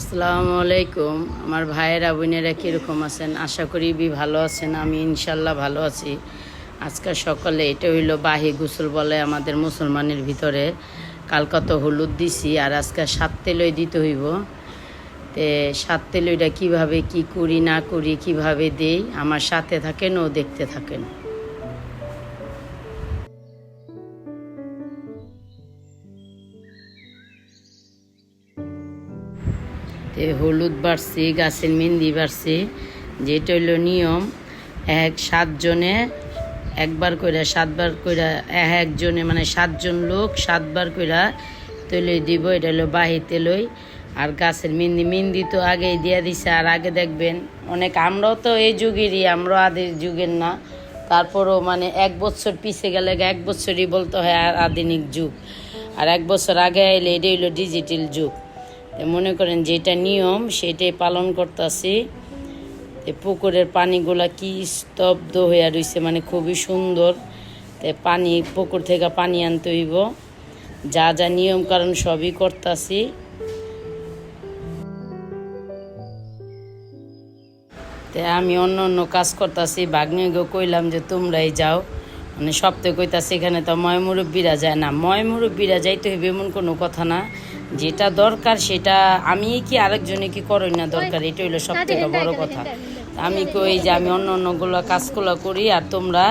আসসালামু আলাইকুম। আমার ভাইয়েরা, বোনেরা কীরকম আছেন? আশা করি বি ভালো আছেন, আমি ইনশাল্লাহ ভালো আছি। আজকাল সকালে এটা হইল বাহি গোসল বলে আমাদের মুসলমানের ভিতরে। কালকা তো হলুদ দিছি আর আজকে সাত তেলই দিতে হইব। তে সাত তেলইটা কীভাবে কি করি, না করি, কীভাবে দেই? আমার সাথে থাকেন ও দেখতে থাকেন। হলুদ বাড়ছি, গাছের মেহেন্দি বাড়ছি। যেটা হইল নিয়ম, এক সাতজনে একবার কইরা সাতবার কইরা এক একজনে মানে সাতজন লোক সাতবার কইরা তৈলই দিব, এটা হলো বাহি তেলই। আর গাছের মেহেন্দি মেহেন্দি তো আগেই দিয়া দিছে, আর আগে দেখবেন অনেক, আমরাও তো এই যুগেরই, আমরাও আদির যুগের না। তারপরও মানে এক বছর পিছে গেলে এক বছরই বলতে হয় আধুনিক যুগ। আর এক বছর আগে এলে এটা হইল ডিজিটাল যুগ। মনে করেন যেটা নিয়ম, সেটাই পালন করতেছি। পুকুরের পানিগুলা কি স্তব্ধ হয়ে রয়েছে মানে খুবই সুন্দর। তো পানি, পুকুর থেকে পানি আনতে হইব। যা যা নিয়ম কারণ সবই করতেছি। তো আমি অন্য অন্য কাজ করতেছি ভাগ্নিকে কইলাম যে তোমরাই যাও। মানে সপ্তাহে কইতাছি, এখানে তো ময় মুরব্বীরা যায় না। ময় মুরব্বীরা যাইতে হইবে এমন কোনো কথা না। যেটা দরকার সেটা আমি কি আরেকজনে কি করই না দরকার? এটা হইল সব থেকে বড় কথা। আমি কই যে আমি অন্য অন্যগুলো কাজগুলো করি আর তোমরা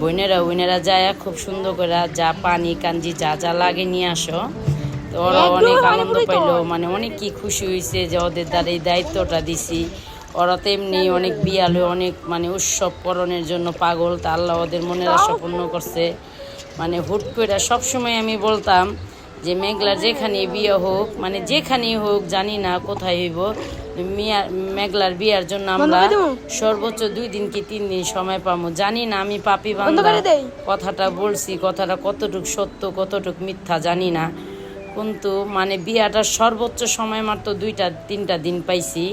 বোনেরা বোনেরা যায় খুব সুন্দর করে যা পানি কাঞ্জি যা যা লাগে নিয়ে আসো। তো ওরা অনেক আনন্দ পাইলো মানে অনেক কি খুশি হয়েছে যে ওদের দ্বারা এই দায়িত্বটা দিছি। ওরা তো এমনি অনেক বিয়াল অনেক মানে উৎসব করণের জন্য পাগল তা আল্লাহ ওদের মনের আশা পূর্ণ করছে। মানে হুট করে সবসময় আমি বলতাম যে মেঘলার যেখানে বিয়ে হোক মানে যেখানেই হোক জানি না কোথায় হইব। মিয়া মেঘলার বিয়ার জন্য আমরা সর্বোচ্চ দুই দিন কি তিন দিন সময় পাবো? জানি না আমি পাপি বান্ধা কথাটা বলছি কথাটা কতটুক সত্য কতটুক মিথ্যা জানি না। কিন্তু মানে বিয়াটা সর্বোচ্চ সময় মাত্র দুইটা তিনটা দিন পাইছি।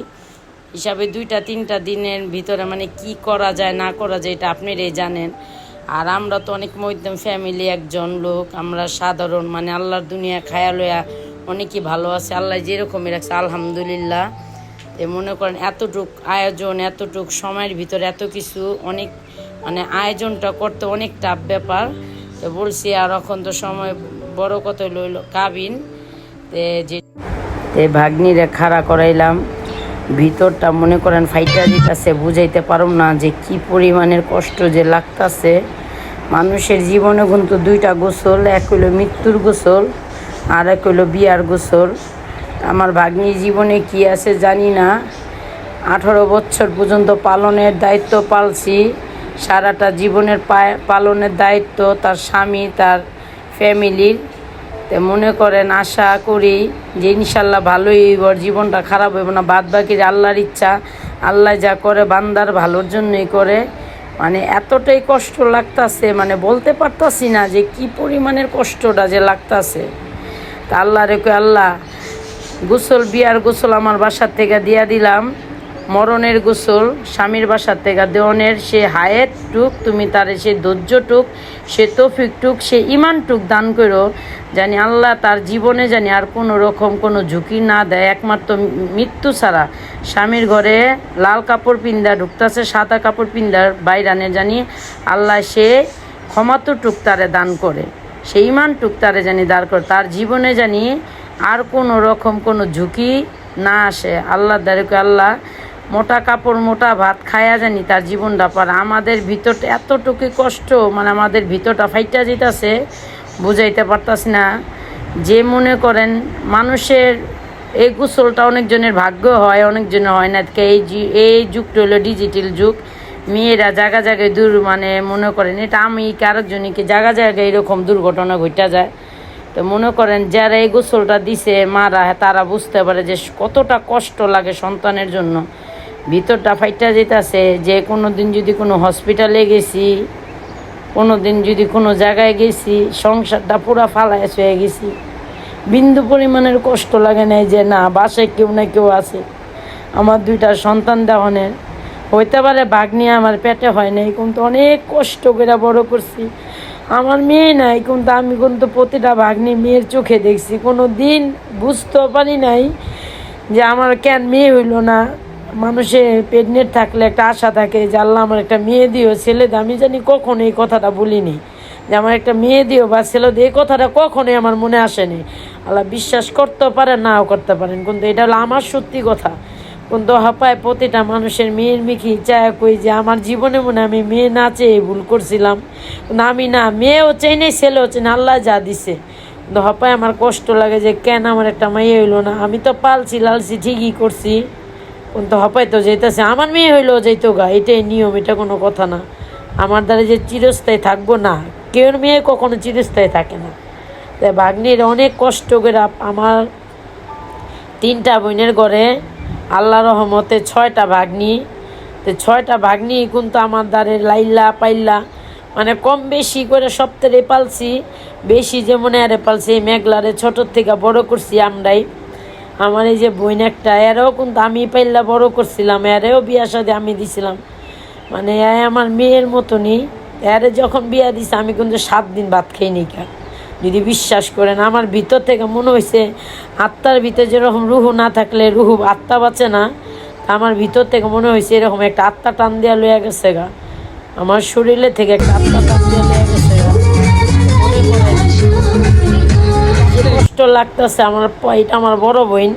হিসাবে দুইটা তিনটা দিনের ভিতরে মানে কি করা যায় না করা যায় এটা আপনারাই জানেন। আর আমরা তো অনেক মধ্যম ফ্যামিলি একজন লোক, আমরা সাধারণ মানে আল্লাহর দুনিয়া খায়া লয়া অনেকই ভালো আছে। আল্লাহ যেরকমই রাখছে, আলহামদুলিল্লাহ। এ মনে করেন এতটুক আয়োজন, এতটুক সময়ের ভিতরে এত কিছু অনেক মানে আয়োজনটা করতে অনেক টাফ ব্যাপার। তো বলছি, আর এখন তো সময় বড় কত লইল কাবিন। যে ভাগ্নিরে খাড়া করাইলাম। ভিতরটা মনে করেন ফাইটা দিতেছে, বুঝাইতে পারুম না যে কি পরিমাণের কষ্ট যে লাগতাছে। মানুষের জীবনে কিন্তু দুইটা গোসল, এক হইল মৃত্যুর গোসল আর এক হইল বিয়ার গোসল। আমার ভাগ্নির জীবনে কি আছে জানি না। আঠারো বছর পর্যন্ত পালনের দায়িত্ব পালছি। সারাটা জীবনের পায়- পালনের দায়িত্ব তার স্বামী, তার ফ্যামিলির। তো মনে করেন, আশা করি যে ইনশাল্লাহ ভালোই হইব জীবনটা খারাপ হইব না। বাদ বাকি আল্লাহর ইচ্ছা, আল্লাহ যা করে বান্দার ভালোর জন্যই করে। মানে এতটাই কষ্ট লাগতাছে মানে বলতে পারতাছি না যে কি পরিমাণের কষ্টটা যে লাগতাছে। তা আল্লাহ রেখে আল্লাহ, গোসল, বিয়ার গোসল আমার বাসার থেকে দিয়া দিলাম। মরণের গোসল, স্বামীর বাসার থেকে দেওয়ানের সে হায়ের টুক, তুমি তার সে ধৈর্যটুক সে তফিক টুক, সে ইমানটুক দান করো, জানি আল্লাহ তার জীবনে জানি আর কোনো রকম কোনো ঝুঁকি না দেয়, একমাত্র মৃত্যু ছাড়া। স্বামীর ঘরে লাল কাপড় পিন্দা ঢুকতেছে, সাদা কাপড় পিন্দার বাইরানে জানি আল্লাহ সে ক্ষমাতটুক তারে দান করে সেই ইমানটুক তারে জানি দাঁড় করে। তার জীবনে জানি আর কোনো রকম কোনো ঝুঁকি না আসে। আল্লাহ দাঁড়িয়ে আল্লাহ মোটা কাপড়, মোটা ভাত খায়া জানি তার জীবনটা পার। আমাদের ভিতরটা এতটুকু কষ্ট মানে আমাদের ভিতরটা ফাইটা যেতেছে, বুঝাইতে পারতাছি না। যে মনে করেন মানুষের এই গোসলটা অনেকজনের ভাগ্য হয় অনেকজনের হয় না। এই এই যুগটা হলো ডিজিটাল যুগ। মেয়েরা জায়গা জায়গায় দূর মানে মনে করেন এটা আমি কি আরেকজনকে জায়গা জায়গায় এরকম দুর্ঘটনা ঘটা যায়। তো মনে করেন যারা এই গোসলটা দিছে, মারা, তারা বুঝতে পারে যে কতটা কষ্ট লাগে সন্তানের জন্য। ভিতরটা ফাইটা যেতেছে, যে কোনো দিন যদি কোনো হসপিটালে গেছি, কোনো দিন যদি কোনো জায়গায় গেছি, সংসারটা পুরা ফালায় হয়ে গেছি। বিন্দু পরিমাণের কষ্ট লাগে নাই যে না, বাসায় কেউ না কেউ আছে। আমার দুইটা সন্তান দেওয়ানের হইতে পারে বাঘ নিয়ে আমার পেটে হয় নাই, কিন্তু অনেক কষ্ট করে বড় করছি। আমার মেয়ে নাই, কিন্তু আমি কিন্তু প্রতিটা ভাগ্নি মেয়ের চোখে দেখছি। কোনো দিন বুঝতেও পারি নাই যে আমার কেন মেয়ে হইল না। মানুষের প্রেগনেন্ট থাকলে একটা আশা থাকে যে আল্লাহ আমার একটা মেয়ে দিও ছেলে দিও। আমি জানি কখন এই কথাটা বলিনি যে আমার একটা মেয়ে দিও বা ছেলে দিও এই কথাটা কখনোই আমার মনে আসেনি। আল্লাহ বিশ্বাস করতে পারেন নাও করতে পারেন। কিন্তু এটা হলো আমার সত্যি কথা। কিন্তু হাপায় প্রতিটা মানুষের মেয়ের মিখি চায় কই যে আমার জীবনে মনে আমি মেয়ে না চেয়ে ভুল করছিলাম। কিন্তু আমি না, মেয়েও চাই নাই, ছেলেও চাই না আল্লাহ যা দিছে। হপায় আমার কষ্ট লাগে যে কেন আমার একটা মেয়ে হইল না। আমি তো পালছি, লালছি, ঠিকই করছি। কিন্তু হপায় তো যেতেছে আমার মেয়ে হইলেও যেত গা, এটাই নিয়ম, এটা কোনো কথা না। আমার দ্বারা যে চিরস্থায়ী থাকব না কেউ মেয়ে কখনো চিরস্থায়ী থাকে না। তাই ভাগ্নির অনেক কষ্ট করে আমার তিনটা বোনের ঘরে আল্লাহ রহমতে ছয়টা ভাগ্নি। তো ছয়টা ভাগ্নি কিন্তু আমার দ্বারে লাইল্লা পাইল্লা মানে কম বেশি করে সপ্তাহে পালছি, বেশি যেমন আরে পালছি মেঘলারে ছোটোর থেকে বড় করছি আমরাই। আমার এই যে একটা, এরাও কিন্তু আমি পাইল্লা বড় করছিলাম, এরেও বিয়া সাথে আমি দিছিলাম। মানে এ আমার মেয়ের মতনই এরে যখন বিয়া দিছে, আমি কিন্তু সাত দিন ভাত খাই নি কা। যদি বিশ্বাস করেন, আমার ভিতর থেকে মনে হয়েছে আত্মার ভিতরে যেরকম রুহু না থাকলে রুহু আত্মা বাঁচে না আমার ভিতর থেকে মনে হয়েছে এরকম একটা আত্মা টান দেওয়া লইয়া গেছে গা। আমার শরীরে থেকে একটা আত্মা টান দেওয়া লইয়া গেছে। লাগতেছে আমার এটা আমার বড় বোন।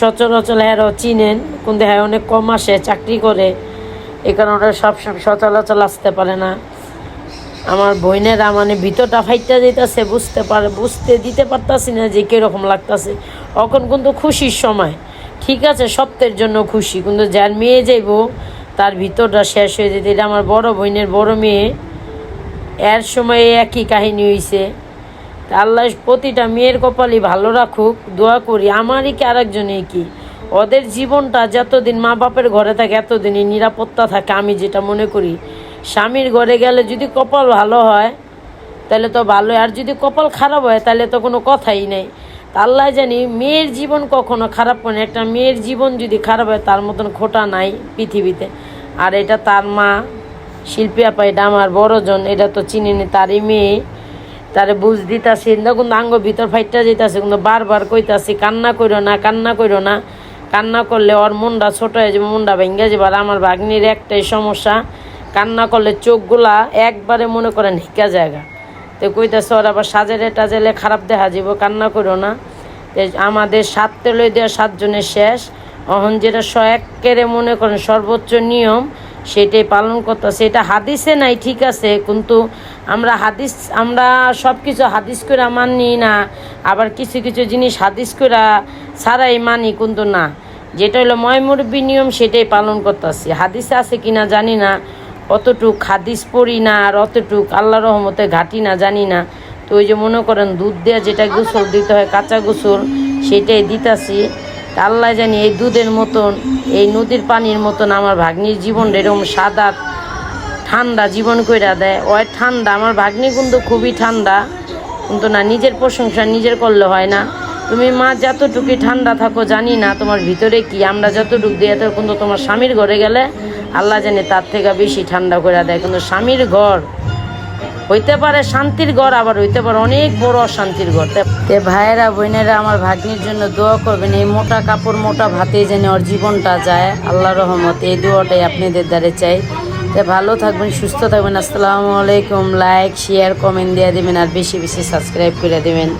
সচরাচর হ্যাঁ চিনেন, কিন্তু হ্যাঁ অনেক কম আসে চাকরি করে। এই কারণে ওরা সবসময় সচরাচর আসতে পারে না। আমার বোনেরা মানে ভিতরটা ফাইটটা যেতেছে বুঝতে পারে, বুঝতে দিতে পারতাছি না যে কীরকম লাগতাছে। এখন কিন্তু খুশির সময়। ঠিক আছে সপ্তাহের জন্য খুশি, কিন্তু যার মেয়ে যাইব, তার ভিতরটা শেষ হয়ে যেতে, এটা আমার বড় বোনের বড় মেয়ে। এর সময় একই কাহিনী হইছে। তা আল্লাহ প্রতিটা মেয়ের কপালই ভালো রাখুক, দোয়া করি। আমারই কি আরেকজনই কি? ওদের জীবনটা যতদিন মা বাপের ঘরে থাকে, এতদিনই নিরাপত্তা থাকে, আমি যেটা মনে করি। স্বামীর ঘরে গেলে যদি কপাল ভালো হয়, তাহলে তো ভালো আর যদি কপাল খারাপ হয়, তাহলে তো কোনো কথাই নেই। আল্লাহ জানি, মেয়ের জীবন কখনো খারাপ করে। একটা মেয়ের জীবন যদি খারাপ হয়, তার মতন খোটা নাই পৃথিবীতে। আর এটা তার মা, শিল্পী আপা, এটা আমার বড়জন, এটা তো চিনিনি, তারই মেয়ে। তারে বুঝ দিতাছি না কিন্তু আঙ্গ ভিতর ফাইটটা যেতেছে কিন্তু বারবার কইতাছি, কান্না কইরো না, কান্না কইরো না। কান্না করলে ওর মুন্ডা ছোট হয়ে যাবে মুন্ডা ভেঙে যাবে, আর আমার ভাগ্নির একটাই সমস্যা, কান্না করলে চোখগুলা একবারে মনে করেন হিকা জায়গা। তো কইতাছে ওর আবার সাজেলে টাজেলে খারাপ দেখা যাব কান্না করো না। আমাদের সাত লই দেওয়া সাতজনের শেষ, অহন যেটা স একেরে মনে করেন সর্বোচ্চ নিয়ম সেটাই পালন করতেছে। এটা হাদিসে নাই, ঠিক আছে, কিন্তু আমরা হাদিস, আমরা সব কিছু হাদিস করে মানি না, আবার কিছু কিছু জিনিস হাদিস করে ছাড়াই মানি, কিন্তু না। যেটা হলো ময়মুরব্বী নিয়ম সেটাই পালন করতেছি। হাদিসে আছে কিনা জানি না, অতটুক হাদিস পড়ি না, আর অতটুক আল্লাহ রহমতে ঘাটি না জানি না। তো ওই যে মনে করেন দুধ দেওয়া যেটা গোসল দিতে হয় কাঁচা গোসল, সেটাই দিতাছি। আল্লাহ জানি এই দুধের মতন, এই নদীর পানির মতন আমার ভাগ্নির জীবন এরকম সাদা, ঠান্ডা জীবন কইরা দেয়। ওই ঠান্ডা, আমার ভাগ্নি কিন্তু খুবই ঠান্ডা। কিন্তু না, নিজের প্রশংসা নিজের করলে হয় না। তুমি মা, যতটুকুই ঠান্ডা থাকো, জানি না তোমার ভিতরে কি। আমরা যতটুকু দিয়ে কিন্তু তোমার স্বামীর ঘরে গেলে আল্লাহ জানে তার থেকে বেশি ঠান্ডা করে দেয়। কিন্তু স্বামীর ঘর হইতে পারে শান্তির ঘর, আবার হইতে পারে অনেক বড় অশান্তির ঘর। তে ভাইয়েরা, বোনেরা, আমার ভাগ্নির জন্য দোয়া করবেন, এই মোটা কাপড়, মোটা ভাতে যেন ওর জীবনটা যায়। আল্লাহ রহমত, এই দোয়াটাই আপনাদের দ্বারে চাই। তে ভালো থাকবেন, সুস্থ থাকবেন। আসসালামু আলাইকুম। লাইক, শেয়ার, কমেন্ট দিয়ে দেবেন, আর বেশি বেশি সাবস্ক্রাইব করে দেবেন।